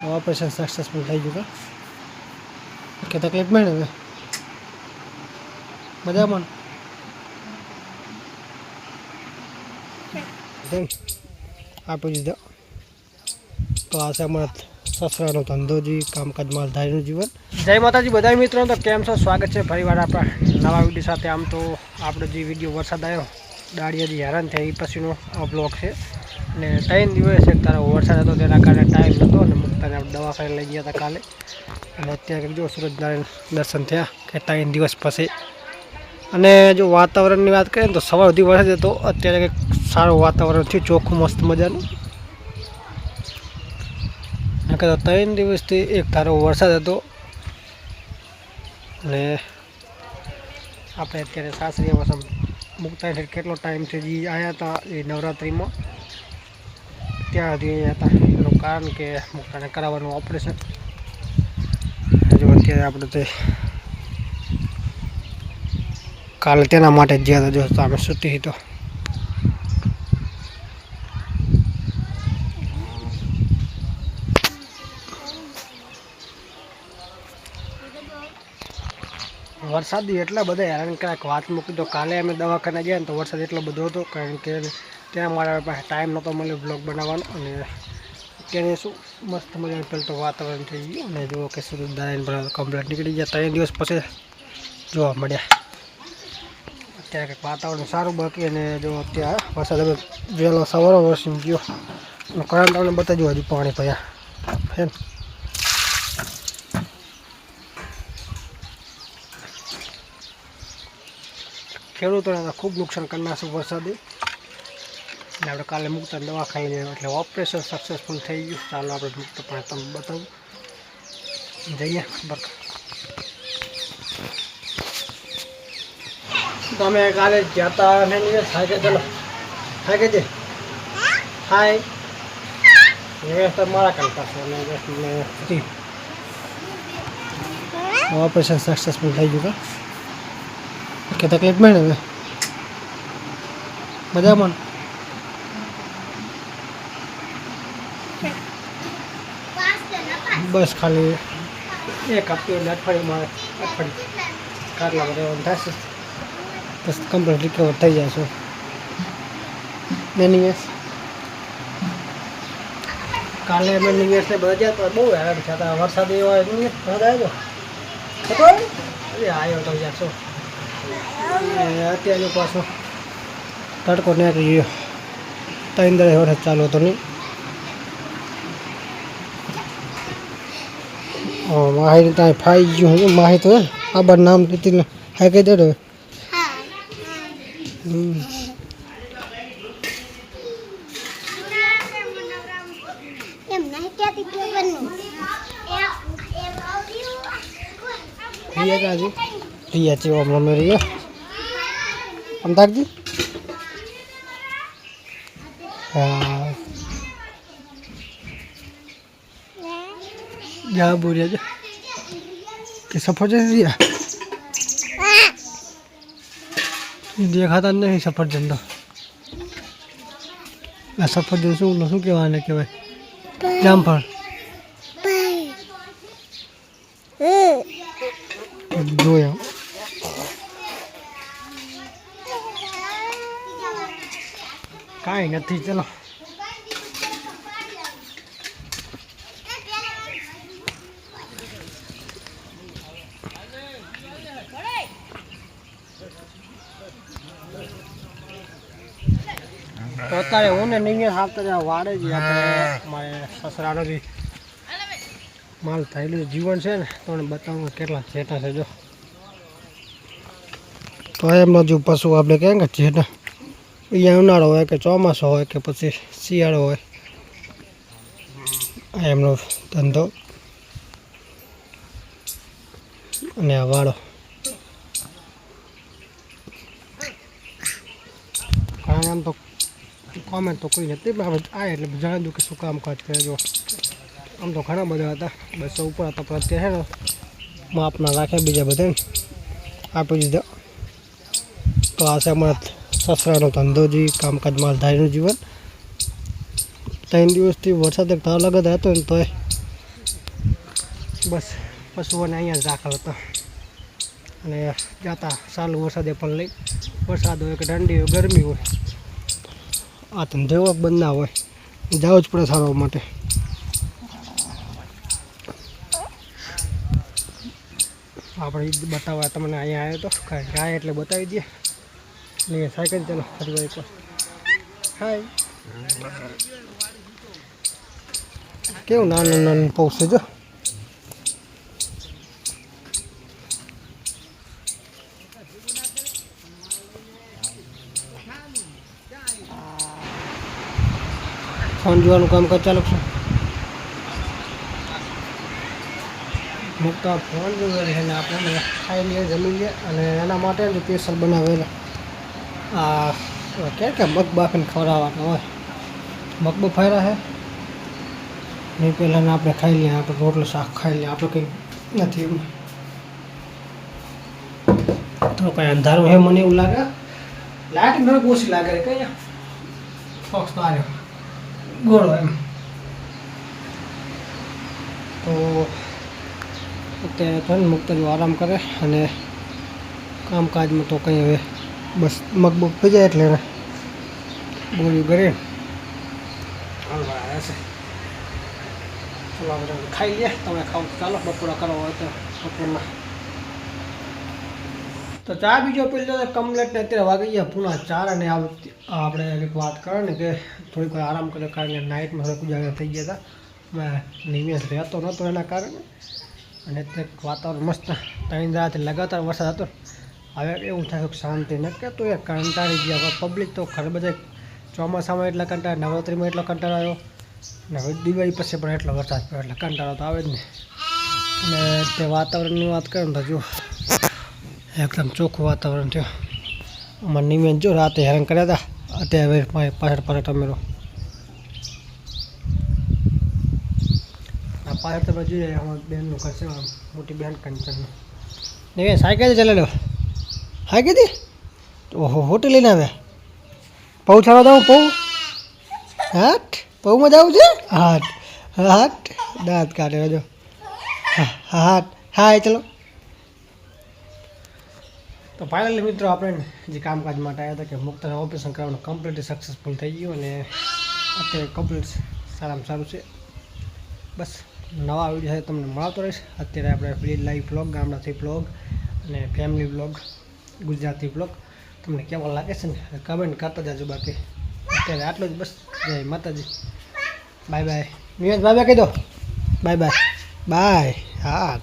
Operation successful થઈ ગયું કા તકલીફ મળે હવે? મજામાં? આપી દીધો તો આ છે અમારા સસરાનો ધંધો જે કામકાજ માલધારીનું જીવન. જય માતાજી બધા મિત્રો તો કેમ છો? સ્વાગત છે ફરીવાર આપણા નવા વીડિયો સાથે. આમ તો આપણો જે વીડિયો વરસાદ આવ્યો દાડિયા જે હેરાન થયા. એ પછીનો બ્લોક બ્લોગ છે. અને ત્રણ દિવસ એક તારો વરસાદ હતો તેના કારણે ટાઈમ નહોતો અને મુક્તાને દવાખાને લઈ ગયા હતા કાલે. અને અત્યારે જો સૂરજનારાયણ દર્શન થયા કે ત્રણ દિવસ પછી. અને જો વાતાવરણની વાત કરીએ ને તો સવાર સુધી વરસાદ હતો. અત્યારે કંઈક સારું વાતાવરણ થયું, ચોખ્ખું મસ્ત મજાનું. નકર ત્રણ દિવસથી એક ધારો વરસાદ હતો. અને આપણે અત્યારે સાસરી વસમ મુકતા છે ટાઈમ છે જે આવ્યા હતા એ નવરાત્રિમાં. ત્યાં સુધી હતા. એનું કારણ કે મુક્તાને કરાવવાનું ઓપરેશન જો અત્યારે આપણે તે કાલે તેના માટે જ ગયા હતા. જો અમે સૂતી તો. વરસાદી એટલા બધા હેરાન કરાક. વાત મૂકી તો કાલે અમે દવાખાને ગયા ને તો વરસાદ એટલો બધો હતો, કારણ કે ત્યાં મારા પાસે ટાઈમ નહોતો મળ્યો બ્લોગ બનાવવાનો અને અત્યારે શું મસ્ત મજાનું પેલું તો વાતાવરણ થઈ ગયું અને જુઓ કે સુરત દાયન પણ કમ્પ્લેટ નીકળી ગયા. ત્રણ દિવસ પછી જોવા મળ્યા. અત્યારે વાતાવરણ સારું બાકી અને જો અત્યારે વરસાદ હવે વહેલો સવારો વરસી ગયો. અને કરણ તમને બતાવ્યું હજુ પાણી ભયા એમ. ખેડૂતોને ખૂબ નુકસાન કરનાર છે વરસાદે. એટલે આપણે કાલે મુક્ત દવા ખાઈને એટલે ઓપરેશન સક્સેસફુલ થઈ ગયું. ચાલો આપણે મુક્ત પણ તમને બતાવું. જઈએ, ખબર. તમે કાલે ગયા હતા ને? હાય કે ચલો હાય. કે છે હાય તો મારા કરતા અને ઓપરેશન સક્સેસફુલ થઈ ગયું કે તકલીફ મળે હવે? મજામાં બસ ખાલી એક હપ્તો અઠવાડિયામાં અઠવાડિયું કાટલા રહેવાનું થશે. બસ કમ્પ્લીટ રિકવર થઈ જશો મેની વેસ કાલે અમે નિવેશને બધા તો બહુ હેરાન થયા હતા. વરસાદ એવો આવ્યો વરસાદ આવ્યો? હતો અરે આવ્યો તો જશો અત્યારે પાછો તડકો નીકળી ગયો. ત્રણ દસ વર્ષ ચાલુ હતો નહીં. ઓ માહિતી ત્યાં ફાઈ ગયું હું માહિતી તો આ બાર નામ લીધી હા, કહી દેડો રિયા કાજી રિયા. છે ઓમ હા. જા બોલ્યા છે કે સફરજન એ દેખાતા નહીં સફરજન તો આ સફરજન શું શું કહેવાને કહેવાય જામફળ જોયા કાંઈ નથી ચલો તો અત્યારે હું ને નહીં હાલ તો વાડે જ આપણે મારે સસરાનો બી માલ થયેલું જીવન છે ને તમને બતાવું કેટલા જેઠા છે જો. તો એમનો જો પશુ આપણે કેમ કે જેઠા. અહીંયા ઉનાળો હોય કે ચોમાસો હોય કે પછી શિયાળો હોય. એમનો ધંધો. અને આ વાળો આમ તો કોમેન્ટ તો કોઈ નથી, પણ હવે આ એટલે જણાવી દઉં કે શું કામકાજ કરે જો. આમ તો ઘણા બધા હતા, બસો ઉપર હતા, પણ અત્યારે છે ને, માપના રાખ્યા બીજા બધા આપી દીધા તો આ છે અમારા સસરાનો ધંધો જે કામકાજ માલધારીનું જીવન. ત્રણ દિવસથી વરસાદ એક ધાર લગત હતો ને તોય. બસ પશુઓને અહીંયા જ રાખેલ હતા. અને જાતા સારું વરસાદે પણ લઈ, વરસાદ હોય કે ઠંડી હોય, ગરમી હોય આ ધંધો બંધ ના હોય. જવું જ પડે સારવાર માટે. આપણે બતાવવા તમને અહીંયા આવ્યો તો. કાંઈ ગાય એટલે બતાવી દઈએ ને સાયકલ, ચાલો ફરી વાર એકવાર. હાય. કેવું નાનું નાનું પૌશે જો? ફોન જોવાનું કામ કર ચાલુ છે મુકતા ફોન જોવે છે ને આપણે ખાઈ લઈએ જમી લઈએ અને એના માટે જ સ્પેશિયલ બનાવેલા આ કે કે મગ બાફીને ખવડાવવાના હોય મગ બફાયરા છે નહીં પહેલાં આપણે ખાઈ લઈએ આપણે રોટલો શાક ખાઈ લઈએ આપણે કંઈ નથી એવું તો કંઈ અંધારું હે મને એવું લાગે લાઈટ મને ઓછી લાગે છે કઈ ફોક્સ તો આવ્યો ગોળો એમ. તો અત્યારે તો મુક્તજો આરામ કરે અને કામકાજમાં તો કંઈ હવે બસ મગબગ થઈ જાય એટલે ગોળીઓ કરે છે. ચલો આપણે ખાઈ લઈએ. તમે ખાવ ચાલો બપોરા કરવા હોય તો બપોરના તો ચા બીજો પેલો કમ્પ્લેટ ને અત્યારે વાગી ગયા પૂના ચાર અને આપણે એક વાત કરે ને કે થોડીક આરામ કરે કારણ કે નાઇટમાં થોડાક ઉજાગર થઈ ગયા હતા. મેં નિવેશ રહેતો નહોતો એના કારણે. અને તે વાતાવરણ મસ્ત ત્રણ રાતથી લગાતાર વરસાદ હતો. હવે એવું થાય શાંતિ ન કે તો એ કંટાળી ગયા. પબ્લિક તો ખરે બધા ચોમાસામાં એટલા કંટાળે નવરાત્રિમાં એટલો કંટાળો આવ્યો. અને હવે દિવાળી પછી પણ એટલો વરસાદ પડ્યો, એટલે કંટાળો તો આવે જ ને અને તે વાતાવરણની વાત કરું તો જો એકદમ ચોખ્ખું વાતાવરણ થયું અમારે નિમેન જો રાતે હેરાન કર્યા હતા અત્યારે હવે પાછળ પાછળ પાછળ ટમેરો આ પાછળ તમે જોઈએ અમારી બેનનું ઘર છે આમ મોટી બેન કંચનનું નિમેન સાયકલ ચાલે લો હા કીધી ઓહો હોટલ લઈને આવ્યા પૌ છાડવા દઉં પૌ હાટ પૌમાં જવું છે હાટ હાટ દાંત કાઢે જો હા હાટ હા ચલો તો ફાઇનલી મિત્રો આપણે જે કામકાજ માટે આવ્યા હતા કે મુક્તને ઓપરેશન કરવાનું કમ્પ્લીટલી સક્સેસફુલ થઈ ગયું અને અત્યારે કમ્પ્લીટ સારામાં સારું છે. બસ, નવા વીડિયો સાથે તમને મળતો રહીશ. અત્યારે આપણે ફ્રી લાઈવ બ્લોગ ગામડાથી બ્લોગ અને ફેમિલી બ્લોગ ગુજરાતી બ્લોગ તમને કેવો લાગે છે ને કમેન્ટ કરતા જાજો બાકી. અત્યારે આટલું જ બસ. જય માતાજી. Bye bye Nivesh bye bye કહી દો. બાય બાય બાય હા.